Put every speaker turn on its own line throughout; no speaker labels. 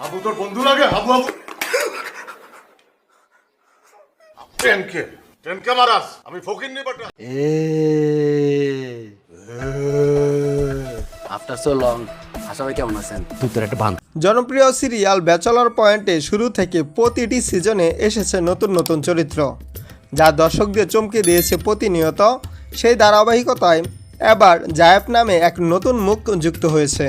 হাবু তোর বন্ধু লাগে? হাবু হাবু। ট্রেনকে ট্রেনকে মারাস। আমি ফকির নি বাটা।
আফটার সো লং আশা কেমন আছেন? তুই একটা বান
জনপ্রিয় সিরিয়াল ব্যাচলার পয়েন্টে শুরু থেকে প্রতিটি সিজনে এসেছে নতুন নতুন চরিত্র। যা দর্শকদের চমকে দিয়েছে প্রতিনিয়ত সেই ধারাবাহিকতায় এবার জায়েব নামে এক নতুন মুখ যুক্ত হয়েছে।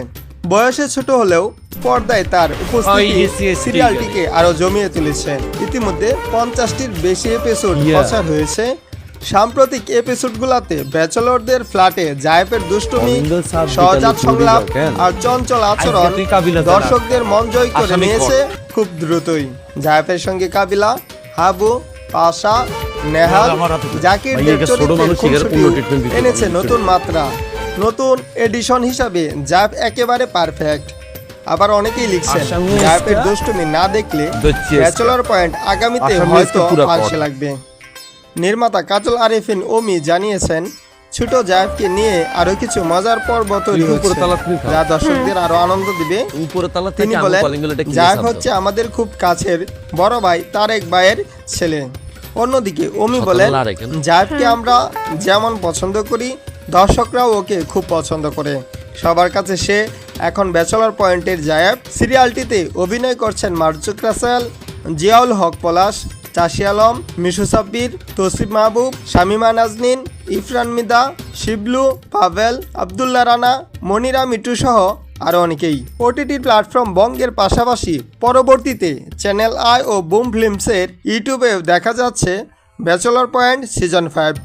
বয়সে ছোট হলেও পর্দায় তার উপস্থিতি
Oh,
সিরিয়ালটিকে আরও জমিয়ে তুলেছে। ইতিমধ্যে পঞ্চাশটির বেশি এপিসোড প্রচার হয়েছে। সাম্প্রতিক এপিসোডগুলোতে ব্যাচেলরদের ফ্ল্যাটে জায়েবের দুষ্টুমি সহজাত সংলাপ আর চঞ্চল আচরণ। দর্শকদের মন জয় করে নিয়েছে খুব দ্রুতই। জায়েফের সঙ্গে কাবিলা হাবু পাশা নেহাল
দিতে
এনেছে নতুন মাত্রা। নতুন এডিশন হিসাবে জায়েফ একেবারে পারফেক্ট আবার অনেকেই লিখছেন
ইসকা-
দুষ্টুমি না দেখলে ব্যাচেলর পয়েন্ট আগামীতে হয়তো
কর।
লাগবে। নির্মাতা কাজল আরিফিন ওমি জানিয়েছেন ছোট জায়েফকে নিয়ে আরও কিছু মজার পর্ব তৈরি হচ্ছে। যা দর্শকদের আরও আনন্দ দিবে।
উপরে তালা
তিনি বলেন
সারতো।
হচ্ছে আমাদের খুব কাছের বড় ভাই তারেক ভাইয়ের ছেলে। অন্যদিকে ওমি বলেন
আর
আমরা যেমন পছন্দ করি দর্শকরাও ওকে খুব পছন্দ করে। সবার কাছে সে এখন ব্যাচেলর পয়েন্টের জায়াব সিরিয়ালটিতে অভিনয় করছেন মার্জুক রাসেল, জিয়াউল হক পলাশ, চাষি আলম, মিশু সাব্বির, তসিফ মাহবুব, শামিমা নাজনীন, ইফরান মিদা, শিবলু, পাভেল, আবদুল্লাহ রানা, মনিরা মিটু সহ আরও অনেকেই। ওটিটি প্ল্যাটফর্ম বঙ্গের পাশাপাশি পরবর্তীতে চ্যানেল আই ও বুম ফিল্মসের ইউটিউবেও দেখা যাচ্ছে ব্যাচেলর পয়েন্ট সিজন ফাইভ।